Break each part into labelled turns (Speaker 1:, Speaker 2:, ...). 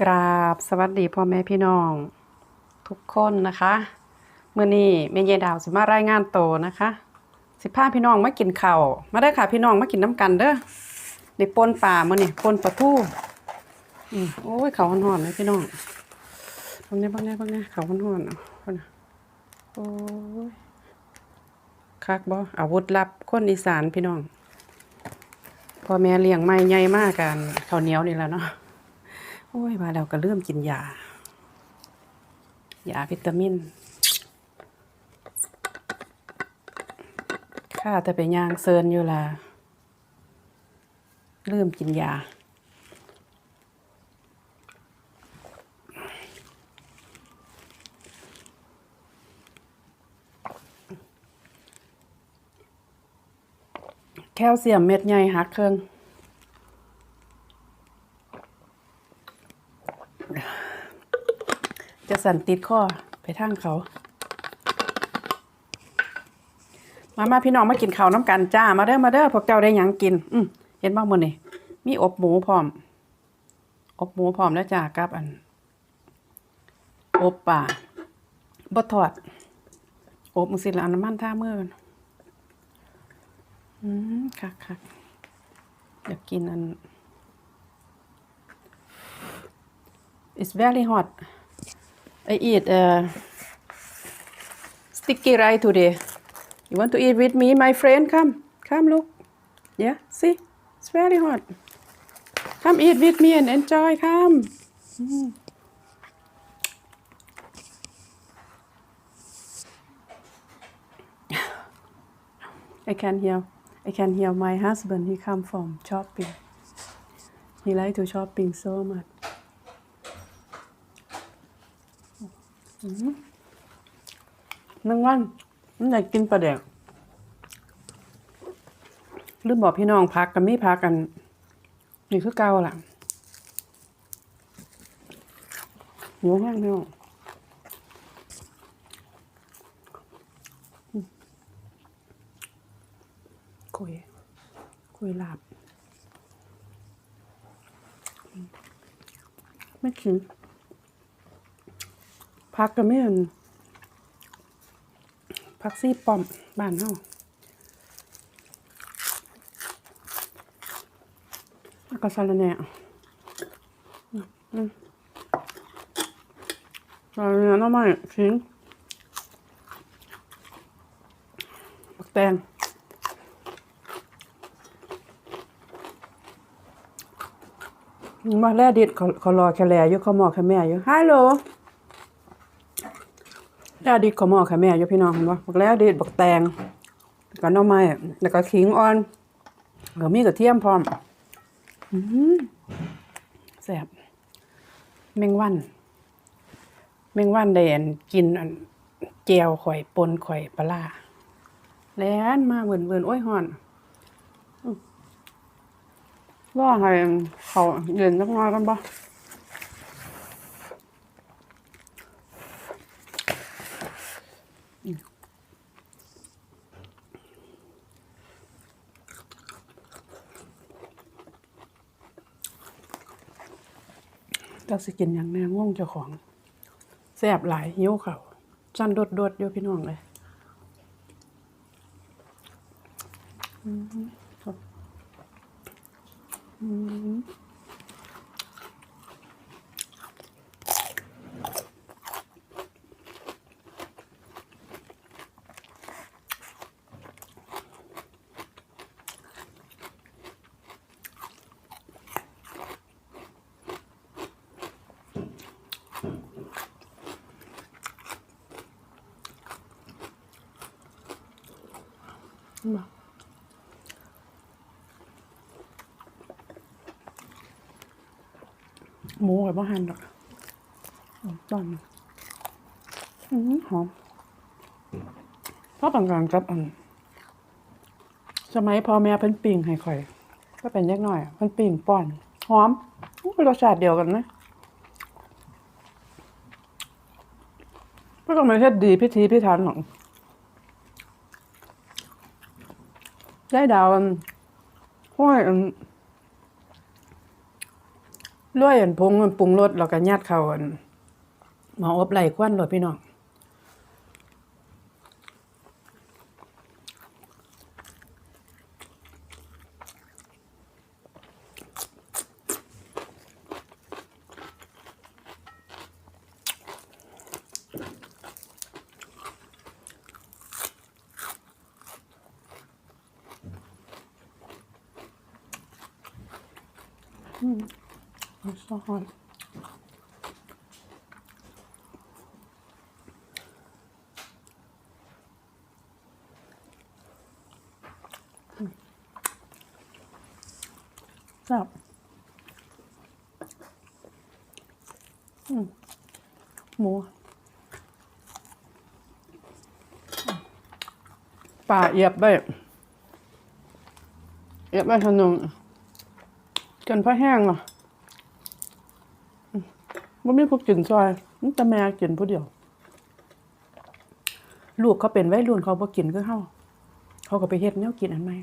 Speaker 1: กราบสวัสดีพ่อแม่พี่น้อง ทุกคนนะคะเมื่อนี้แม่ยายดาวสิมารายงานโตนะคะ สิพาพี่น้องมากินข้าวมาได้ค่ะพี่น้องมากินน้ำกันเด้อได้ป่นปลามื้อนี่ปนปลาทูอืมโอ้ยเขาวหอนๆเลยพี่น้องบางแน่บางแน่บางแน่เขาวหอนๆเอาพุ่นน่ะโอ้ยคักบ่อาวุธลับคนอีสานพี่น้องพ่อแม่เลี้ยงไม่ใหญ่มากกันข้าวเหนียวนี่แหละเนาะ อ้ยมาแล้วก็เริ่มกินยา ยาวิตามินข้าแต่ไปย่างเซินอยู่ละเริ่มกินยาแคลเซียมเม็ดใหญ่หักเครื่อง จะ สั่นติดข้อไปทางเขา มามาพี่น้องมากินข้าวน้ำกันจ้า มาเด้อมาเด้อพวกเจ้าได้หยังกิน อืมเห็นบ้างมื้นี่มีอบหมูพร้อม อบหมูพร้อมแล้วจ้ากับอัน อบป่าบ่ทอด อบมึงสิละเอาน้ำมันท่ามืออืมคักคักอยากกินอัน it's very hot I eat uh, sticky rice today. You want to eat with me, my friend? Come, come, look. Yeah, see, it's very hot. Come eat with me and enjoy. Come. Mm. I can hear, I can hear my husband. He come from shopping. He like to shopping so much. นึ่งวันมันอยากกินปลาแดกลืมบอกพี่น้องพักกันไม่พักกัน นี่คือเก่าล่ะหิวแห้งพี่น้องอืมคุยคุยหลับอืมไม่กิน พักกันไม่เห็นผักซี่ปอมบ้านเฮาแล้วก็สาระแหน่อืมอืมสาระแหน่หน้ำไม้ทิ้งบักแตงมาแล่ดิดเขาเขารอแค่แลอยู่เขาหมอแค่แม่อยู่ฮัลโหล แล้วดิขอหมอค่ะแม่ยพี่น้องเห็นบ่บักแล้วดิบักแตงก็หน่อไม้แล้วก็ขิงอ่อนแล้วมีกระเทียมพร้อมแซ่บแมงวันแมงวันได้อันกินอันแจวข่อยปนข่อยปลาแล่นมาเบิ่นโอ้ยฮ้อนอื้อรอให้เขาเย็นจักน่อยกันบ่ จักสิกินอย่างแน่ง่วงเจ้าของแซ่บหลายหิวเขาจันโดดโดดๆอยู่พี่น้องเลยอืมอืม มาหมูกับบ้หั่นดอกตอนนี้อืมหอมพราะบางกลางกับอันสมัยพ่อแม่เพิ่นปิ้งให้ข่อย ก็เป็นเล็กน้อยเพิ่นปิ้งป้อนหอมรสชาติเดียวกันนะก็ต้องมาเฮ็ดดีพิธีพิถันหรอก ได้ดาวอันห้อยอันรวยอันพงอันปรุงรสแล้วก็ยัดเขาอันหมออบไหลควันรถพี่น้อง ซอสจับอืมหมูป่าเอียบไปเอียบไปขนม จนพอแห้งเหรอมันไม่พวกกินซอยมันแต่แม่กินผู้เดียว ลูกเขาเป็นไว้รุ่นเขาบ่กินคือเฮาเขาก็ไปเฮ็ดแนวกินอันใหม่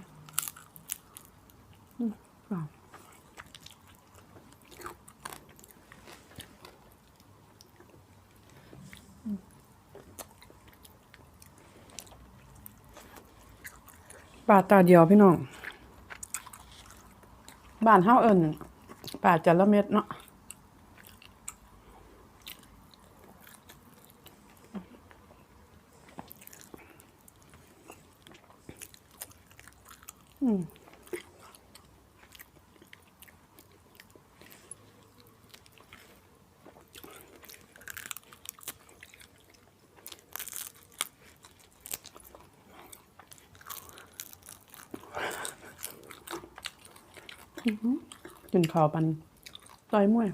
Speaker 1: ปลาตาเดียวพี่น้อง บ้านเฮาเอิ้นป่าจระเม็ดเนาะ กินข้าวปันต่อยมวย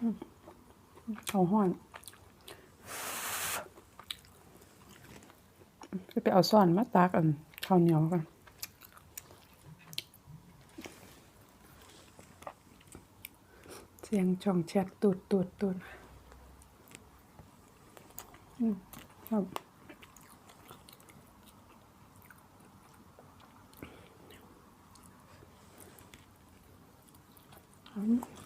Speaker 1: อืมข้าห้อนไปเอาซ่อนมาตากอันข้าวเหนียวกันเสียงช่องแชทตูดตูดตูด ครับอืม